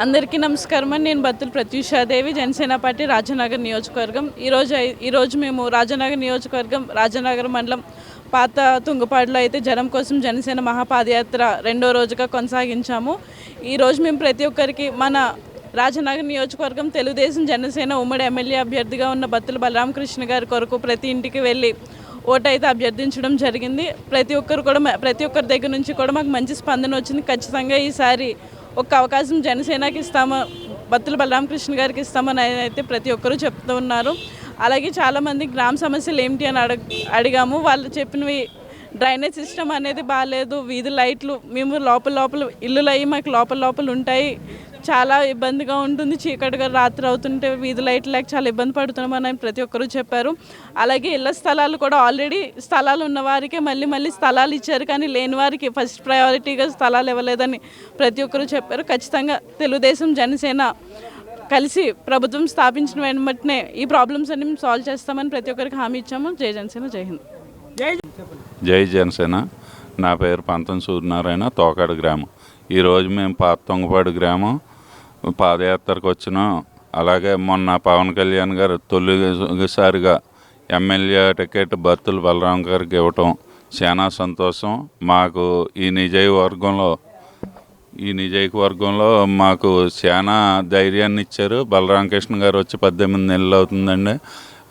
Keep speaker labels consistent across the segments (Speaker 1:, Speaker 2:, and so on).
Speaker 1: అందరికీ నమస్కారం అండి. నేను బత్తుల ప్రత్యూషాదేవి జనసేన పార్టీ రాజనగర్ నియోజకవర్గం. ఈరోజు ఈరోజు మేము రాజనగర్ నియోజకవర్గం రాజనగర్ మండలం పాత తుంగపాడులో అయితే జనం కోసం జనసేన మహాపాదయాత్ర రెండో రోజుగా కొనసాగించాము. ఈరోజు మేము ప్రతి ఒక్కరికి మన రాజనగర్ నియోజకవర్గం తెలుగుదేశం జనసేన ఉమ్మడి ఎమ్మెల్యే అభ్యర్థిగా ఉన్న బత్తుల బలరామకృష్ణ గారి కొరకు ప్రతి ఇంటికి వెళ్ళి ఓటు అయితే అభ్యర్థించడం జరిగింది. ప్రతి ఒక్కరు కూడా మ- ప్రతి ఒక్కరి దగ్గర నుంచి కూడా మాకు మంచి స్పందన వచ్చింది. ఖచ్చితంగా ఈసారి ఒక అవకాశం జనసేనకి ఇస్తాము? బత్తుల బలరామకృష్ణ గారికి ఇస్తామని అయితే ప్రతి ఒక్కరూ చెప్తూ ఉన్నారు. అలాగే చాలామంది గ్రామ సమస్యలు ఏమిటి అని అడగ అడిగాము. వాళ్ళు చెప్పినవి డ్రైనేజ్ సిస్టమ్ అనేది బాగాలేదు వీధి లైట్లు మేము లోపల లోపల ఇల్లులు అయ్యి మాకు లోపల లోపల ఉంటాయి. చాలా ఇబ్బందిగా ఉంటుంది చీకటిగా రాత్రి అవుతుంటే వీధి లైట్ లేక చాలా ఇబ్బంది పడుతున్నామని ప్రతి ఒక్కరూ చెప్పారు. అలాగే ఇళ్ళ స్థలాలు కూడా ఆల్రెడీ స్థలాలు ఉన్న వారికే మళ్ళీ మళ్ళీ స్థలాలు ఇచ్చారు కానీ లేని వారికి ఫస్ట్ ప్రయారిటీగా స్థలాలు ఇవ్వలేదని ప్రతి ఒక్కరూ చెప్పారు. ఖచ్చితంగా తెలుగుదేశం జనసేన కలిసి ప్రభుత్వం స్థాపించిన వెంటనే ఈ ప్రాబ్లమ్స్ అన్ని మేము సాల్వ్ చేస్తామని ప్రతి ఒక్కరికి హామీ ఇచ్చాము. జై జనసేన జై హింద్.
Speaker 2: జై జనసేన. నా పేరు పంతం సూర్యనారాయణ తోకాడు గ్రామం. ఈరోజు మేము పాత తొంగపాడు గ్రామం పాదయాత్రకు వచ్చినాం అలాగే మొన్న పవన్ కళ్యాణ్ గారు తొలిసారిగా ఎమ్మెల్యే టికెట్ బత్తులు బలరాం గారికి ఇవ్వటం చాలా సంతోషం. మాకు ఈ నిజవర్గంలో ఈ నియోజకవర్గంలో మాకు చాలా ధైర్యాన్ని ఇచ్చారు. బలరామకృష్ణ గారు వచ్చి పద్దెనిమిది నెలలు అవుతుందండి.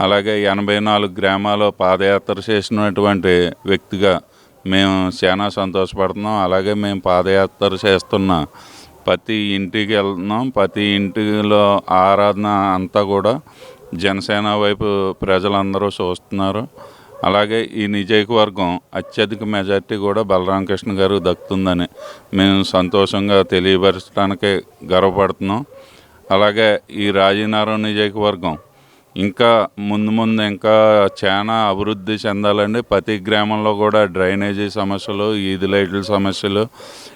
Speaker 2: అలాగే ఎనభై నాలుగు గ్రామాల్లో పాదయాత్ర చేసినటువంటి వ్యక్తిగా మేము చాలా సంతోషపడుతున్నాం. అలాగే మేము పాదయాత్ర చేస్తున్న ప్రతి ఇంటికి వెళ్తున్నాం. ప్రతి ఇంటిలో ఆరాధన అంతా కూడా జనసేన వైపు ప్రజలందరూ చూస్తున్నారు. అలాగే ఈ నియోజకవర్గం అత్యధిక మెజార్టీ కూడా బలరామకృష్ణ గారు దక్కుతుందని మేము సంతోషంగా తెలియపరచడానికి గర్వపడుతున్నాం. అలాగే ఈ రాజీనగరం వర్గం ఇంకా ముందు ముందు ఇంకా చాలా అభివృద్ధి చెందాలండి. ప్రతి గ్రామంలో కూడా డ్రైనేజీ సమస్యలు ఈది లైట్ల సమస్యలు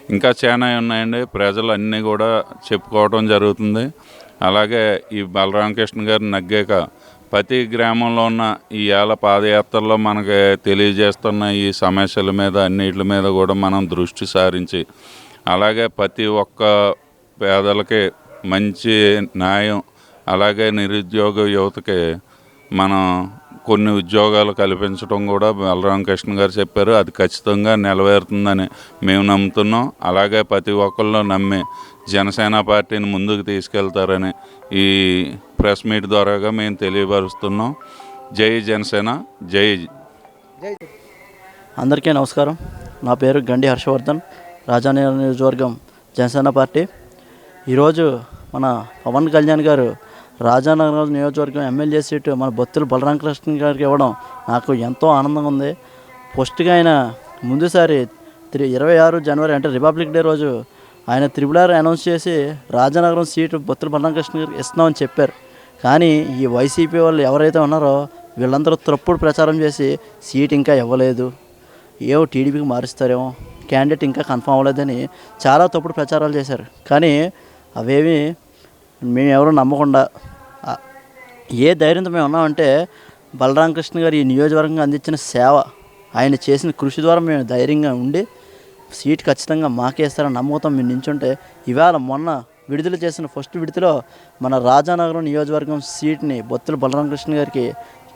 Speaker 2: ఇంకా చాలా ఉన్నాయండి. ప్రజలు అన్నీ కూడా చెప్పుకోవడం జరుగుతుంది. అలాగే ఈ బలరామకృష్ణ గారు నగ్గాక ప్రతి గ్రామంలో ఉన్న ఈ ఏళ్ళ పాదయాత్రలో మనకి తెలియజేస్తున్న ఈ సమస్యల మీద అన్నిటి మీద కూడా మనం దృష్టి సారించి అలాగే ప్రతి ఒక్క పేదలకి మంచి న్యాయం అలాగే నిరుద్యోగ యువతకి మనం కొన్ని ఉద్యోగాలు కల్పించడం కూడా బలరామకృష్ణ గారు చెప్పారు. అది ఖచ్చితంగా నెరవేరుతుందని మేము నమ్ముతున్నాం. అలాగే ప్రతి ఒక్కళ్ళు నమ్మి జనసేన పార్టీని ముందుకు తీసుకెళ్తారని ఈ ప్రెస్ మీట్ ద్వారాగా మేము తెలియపరుస్తున్నాం. జై జనసేన జై
Speaker 3: అందరికీ నమస్కారం. నా పేరు గండి హర్షవర్ధన్ రాజానగర్ నియోజకవర్గం జనసేన పార్టీ. ఈరోజు మన పవన్ కళ్యాణ్ గారు రాజానగరం నియోజకవర్గం ఎమ్మెల్యే సీటు మన బొత్తుల బలరామకృష్ణ గారికి ఇవ్వడం నాకు ఎంతో ఆనందంగా ఉంది. ఫస్ట్గా ఆయన ముందుసారి త్రి ఇరవై ఆరు జనవరి అంటే రిపబ్లిక్ డే రోజు ఆయన త్రిబులార్ అనౌన్స్ చేసి రాజానగరం సీటు బొత్తుల బలరామకృష్ణ గారికి ఇస్తున్నామని చెప్పారు. కానీ ఈ వైసీపీ వాళ్ళు ఎవరైతే ఉన్నారో వీళ్ళందరూ తప్పుడు ప్రచారం చేసి సీట్ ఇంకా ఇవ్వలేదు. ఏవో టీడీపీకి మారుస్తారేమో క్యాండిడేట్ ఇంకా కన్ఫామ్ అవ్వలేదని చాలా తప్పుడు ప్రచారాలు చేశారు. కానీ అవేమి మేము ఎవరు నమ్మకుండా ఏ ధైర్యంతో మేము ఉన్నామంటే బలరామకృష్ణ గారు ఈ నియోజకవర్గంగా అందించిన సేవ. ఆయన చేసిన కృషి ద్వారా మేము ధైర్యంగా ఉండి సీట్ ఖచ్చితంగా మాకేస్తారని నమ్మకంతో మేము నించుంటే ఇవాళ మొన్న విడుదల చేసిన ఫస్ట్ విడతలో మన రాజానగరం నియోజకవర్గం సీట్ని బొత్తుల బలరామకృష్ణ గారికి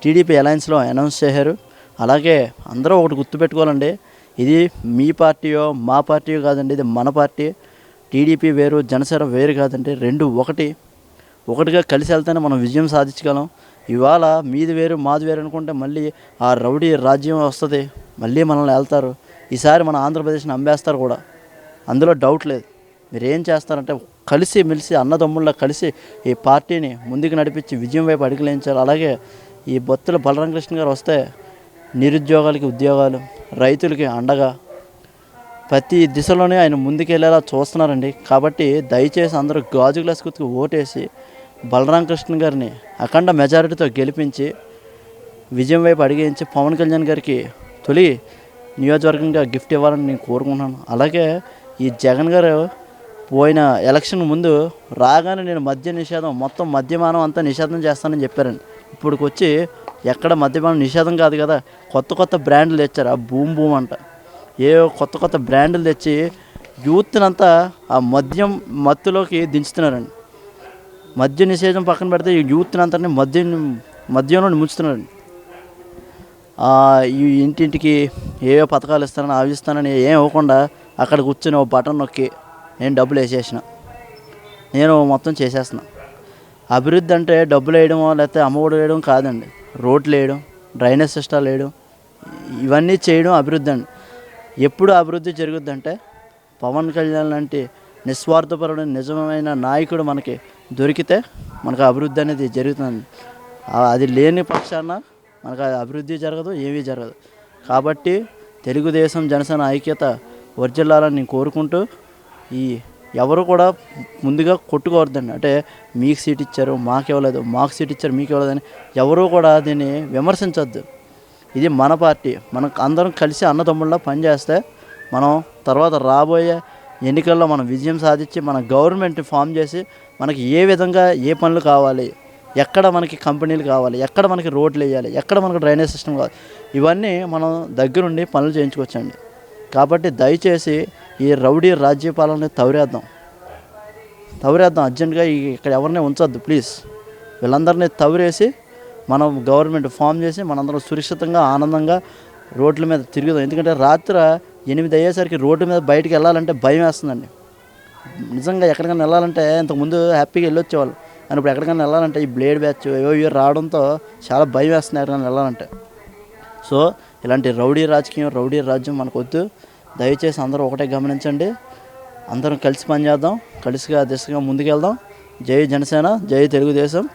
Speaker 3: టీడీపీ అలయన్స్లో అనౌన్స్ చేశారు. అలాగే అందరూ ఒకటి గుర్తుపెట్టుకోవాలండి ఇది మీ పార్టీయో మా పార్టీయో కాదండి ఇది మన పార్టీ. టీడీపీ వేరు జనసేన వేరు కాదండి రెండు ఒకటి. ఒకటిగా కలిసి వెళ్తేనే మనం విజయం సాధించగలం. ఇవాళ మీది వేరు మాది వేరు అనుకుంటే మళ్ళీ ఆ రౌడీ రాజ్యం వస్తుంది. మళ్ళీ మనల్ని వెళ్తారు. ఈసారి మన ఆంధ్రప్రదేశ్ని అమ్మేస్తారు కూడా. అందులో డౌట్ లేదు. మీరు ఏం చేస్తారంటే కలిసి మెలిసి అన్నదమ్ముళ్ళ కలిసి ఈ పార్టీని ముందుకు నడిపించి విజయం వైపు అడుగులేంచాలి అలాగే ఈ బొత్తుల బలరామకృష్ణ గారు వస్తే నిరుద్యోగాలకి ఉద్యోగాలు రైతులకి అండగా ప్రతి దిశలోనే ఆయన ముందుకెళ్ళేలా చూస్తున్నారండి. కాబట్టి దయచేసి అందరూ గాజు గ్లాస్ గుర్తుకు ఓటేసి బలరామకృష్ణ గారిని అఖండ మెజారిటీతో గెలిపించి విజయం వైపు అడిగించి పవన్ కళ్యాణ్ గారికి తొలి నియోజకవర్గంగా గిఫ్ట్ ఇవ్వాలని నేను కోరుకుంటున్నాను. అలాగే ఈ జగన్ గారు పోయిన ఎలక్షన్ ముందు రాగానే నేను మద్య నిషేధం మొత్తం మద్యమానం అంతా నిషేధం చేస్తానని చెప్పారండి. ఇప్పుడుకొచ్చి ఎక్కడ మద్యపానం నిషేధం కాదు కదా కొత్త కొత్త బ్రాండ్లు తెచ్చారు. ఆ బూమ్ బూమ్ అంట. ఏ కొత్త కొత్త బ్రాండ్లు తెచ్చి యూత్నంతా ఆ మద్యం మత్తులోకి దించుతున్నారండి. మద్య నిషేధం పక్కన పెడితే యూత్నంతా యూత్నంతని మద్యం మద్యంలో ముంచుతున్నారండి. ఈ ఇంటింటికి ఏవో పథకాలు ఇస్తానని అవి ఇస్తానని ఏం ఇవ్వకుండా అక్కడ కూర్చొని ఓ బటన్ నొక్కి నేను డబ్బులు వేసేసిన. నేను మొత్తం చేసేస్తున్నా. అభివృద్ధి అంటే డబ్బులు వేయడమో లేకపోతే అమ్మఒడి వేయడం కాదండి. రోడ్లు వేయడం డ్రైనేజ్ సిస్టాలు వేయడం ఇవన్నీ చేయడం అభివృద్ధి అండి. ఎప్పుడు అభివృద్ధి జరుగుద్దంటే పవన్ కళ్యాణ్ లాంటి నిస్వార్థపరుడు నిజమైన నాయకుడు మనకి దొరికితే మనకు అభివృద్ధి అనేది జరుగుతుంది. అది లేని పక్షాన మనకు అభివృద్ధి జరగదు ఏమీ జరగదు. కాబట్టి తెలుగుదేశం జనసేన ఐక్యత వర్జిల్లాలని నేను కోరుకుంటూ ఈ ఎవరు కూడా ముందుగా కొట్టుకోవద్దండి. అంటే మీకు సీట్ ఇచ్చారు మాకు ఇవ్వలేదు మాకు సీట్ ఇచ్చారు మీకు ఇవ్వలేదని ఎవరు కూడా దీన్ని విమర్శించొద్దు. ఇది మన పార్టీ. మనం అందరం కలిసి అన్నదమ్ముళ్ళ పనిచేస్తే మనం తర్వాత రాబోయే ఎన్నికల్లో మనం విజయం సాధించి మన గవర్నమెంట్ ఫామ్ చేసి మనకి ఏ విధంగా ఏ పనులు కావాలి ఎక్కడ మనకి కంపెనీలు కావాలి ఎక్కడ మనకి రోడ్లు వేయాలి ఎక్కడ మనకి డ్రైనేజ్ సిస్టమ్ కావాలి ఇవన్నీ మనం దగ్గరుండి పనులు చేయించుకోవచ్చండి. కాబట్టి దయచేసి ఈ రౌడీ రాజ్య పాలనని తవరేద్దాం తవరేద్దాం అర్జెంటుగా ఇక్కడ ఎవరిని ఉంచొద్దు ప్లీజ్ వీళ్ళందరినీ తవరేసి మనం గవర్నమెంట్ ఫామ్ చేసి మనందరం సురక్షితంగా ఆనందంగా రోడ్ల మీద తిరుగుదాం. ఎందుకంటే రాత్రి ఎనిమిది అయ్యేసరికి రోడ్డు మీద బయటికి వెళ్ళాలంటే భయం వేస్తుందండి. నిజంగా ఎక్కడికైనా వెళ్ళాలంటే ఇంతకుముందు హ్యాపీగా వెళ్ళొచ్చేవాళ్ళు. కానీ ఇప్పుడు ఎక్కడికైనా వెళ్ళాలంటే ఈ బ్లేడ్ బ్యాచ్ ఏవో ఇవో రావడంతో చాలా భయం వేస్తుంది ఎక్కడికైనా వెళ్ళాలంటే. సో ఇలాంటి రౌడీ రాజకీయం రౌడీ రాజ్యం మనకు వద్దు దయచేసి అందరూ ఒకటే గమనించండి. అందరం కలిసి పనిచేద్దాం కలిసిగా దిశగా ముందుకెళ్దాం. జై జనసేన జై తెలుగుదేశం.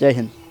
Speaker 3: జై హింద్.